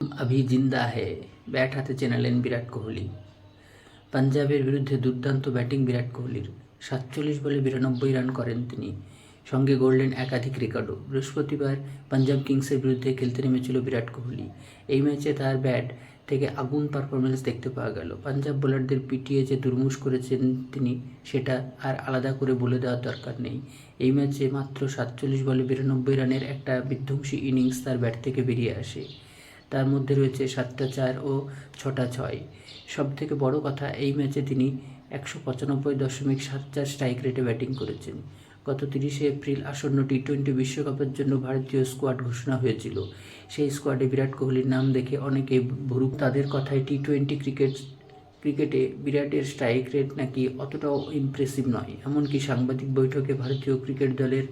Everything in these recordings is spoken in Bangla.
अभी জিন্দা হে ব্যাট হাতে চেনালেন বিরাট কোহলি পাঞ্জাবের বিরুদ্ধে দুর্দান্ত ব্যাটিং বিরাট কোহলির সাতচল্লিশ বলে বিরানব্বই রান করেন তিনি। সঙ্গে গড়লেন একাধিক রেকর্ডও। বৃহস্পতিবার পাঞ্জাব কিংসের বিরুদ্ধে খেলতে নেমেছিল বিরাট কোহলি। এই ম্যাচে তার ব্যাট থেকে আগুন পারফরমেন্স দেখতে পাওয়া গেল। পাঞ্জাব বোলারদের পিটিয়ে যে দুর্মুষ করেছেন তিনি, সেটা আর আলাদা করে বলে দেওয়ার দরকার নেই। এই ম্যাচে মাত্র সাতচল্লিশ বলে বিরানব্বই রানের একটা বিধ্বংসী ইনিংস তার ব্যাট থেকে বেরিয়ে আসে। তার মধ্যে রয়েছে সাতটা চার ও ছটা ছয় সব থেকে বড় কথা, এই ম্যাচে তিনি একশো পঁচানব্বই দশমিক সাত চার স্ট্রাইক রেটে ব্যাটিং করেছেন। গত তিরিশে এপ্রিল আসন্ন টি টোয়েন্টি বিশ্বকাপের জন্য ভারতীয় স্কোয়াড ঘোষণা হয়েছিল। সেই স্কোয়াডে বিরাট কোহলির নাম দেখে অনেকে ভুরুক তাদের কথায় টি টোয়েন্টি ক্রিকেট ক্রিকেটে বিরাটের স্ট্রাইক রেট নাকি অতটাও ইমপ্রেসিভ নয়। এমনকি সাংবাদিক বৈঠকে ভারতীয় ক্রিকেট দলের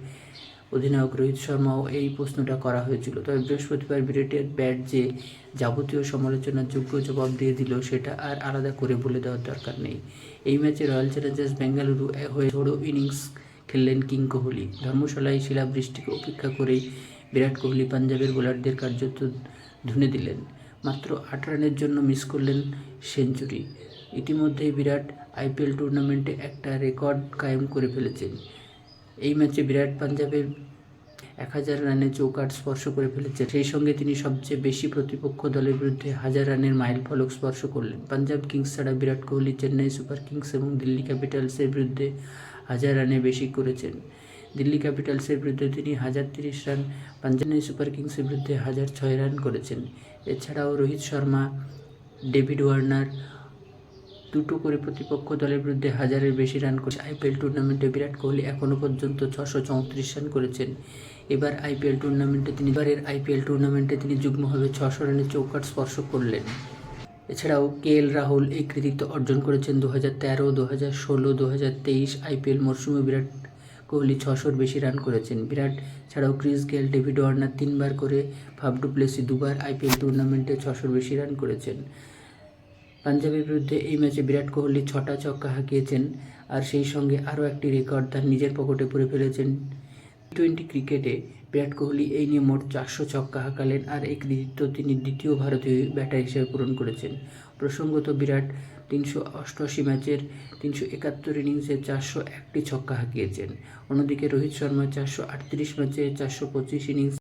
অধিনায়ক রোহিত শর্মাও এই প্রশ্নটা করা হয়েছিল। তবে বৃহস্পতিবার বিরাটের ব্যাট যে যাবতীয় সমালোচনার যোগ্য জবাব দিয়ে দিল, সেটা আর আলাদা করে বলে দেওয়ার দরকার নেই। এই ম্যাচে রয়্যাল চ্যালেঞ্জার্স বেঙ্গালুরু হয়ে ঝোড়ো ইনিংস খেললেন কিং কোহলি। ধর্মশালায় শিলাবৃষ্টিকে উপেক্ষা করেই বিরাট কোহলি পাঞ্জাবের বোলারদের কার্যত ধুনে দিলেন। মাত্র আট রানের জন্য মিস করলেন সেঞ্চুরি। ইতিমধ্যেই বিরাট আইপিএল টুর্নামেন্টে একটা রেকর্ড কায়েম করে ফেলেছেন। এই ম্যাচে বিরাট পাঞ্জাবের এক হাজার রানে চৌকাট স্পর্শ করে ফেলেছে সেই সঙ্গে তিনি সবচেয়ে বেশি প্রতিপক্ষ দলের বিরুদ্ধে হাজার রানের মাইল ফলক স্পর্শ করলেন। পাঞ্জাব কিংস ছাড়া বিরাট কোহলি, চেন্নাই সুপার কিংস এবং দিল্লি ক্যাপিটালসের বিরুদ্ধে হাজার রানে বেশি করেছেন। দিল্লি ক্যাপিটালসের বিরুদ্ধে তিনি হাজার তিরিশ রান পাঞ্জাব সুপার কিংসের বিরুদ্ধে হাজার ছয় রান করেছেন। এছাড়াও রোহিত শর্মা, ডেভিড ওয়ার্নার দুটো করে প্রতিপক্ষ দলের বিরুদ্ধে হাজারের বেশি রান করেছে। আইপিএল টুর্নামেন্টে বিরাট কোহলি এখনও পর্যন্ত ছশো চৌত্রিশ রান করেছেন। এবার আইপিএল টুর্নামেন্টে তিনি এবারের আইপিএল টুর্নামেন্টে তিনি যুগ্মভাবে ছশো রানের চৌকাট স্পর্শ করলেন। এছাড়াও কে এল রাহুল এই কৃতিত্ব অর্জন করেছেন দু হাজার তেরো দু হাজার ষোলো দু হাজার তেইশ আইপিএল মরশুমে বিরাট কোহলি ছশোর বেশি রান করেছেন। বিরাট ছাড়াও ক্রিস গেল, ডেভিড ওয়ার্নার তিনবার করে ফাফ ডুপ্লেসি দুবার আইপিএল টুর্নামেন্টে ছশোর বেশি রান করেছেন। পাঞ্জাবের বিরুদ্ধে এই ম্যাচে বিরাট কোহলি ছটা ছক্কা হাঁকিয়েছেন আর সেই সঙ্গে আরও একটি রেকর্ড তার নিজের পকেটে পুরে ফেলেছেন। টি টোয়েন্টি ক্রিকেটে বিরাট কোহলি এই নিয়ে মোট চারশো ছক্কা হাঁকালেন আর এই কৃতিত্ব তিনি দ্বিতীয় ভারতীয় ব্যাটার হিসেবে পূরণ করেছেন। প্রসঙ্গত বিরাট তিনশো অষ্টআশি ম্যাচের তিনশো একাত্তর ইনিংসে চারশো একটি ছক্কা হাঁকিয়েছেন। অন্যদিকে রোহিত শর্মা চারশো আটত্রিশ ম্যাচে চারশো পঁচিশ ইনিংস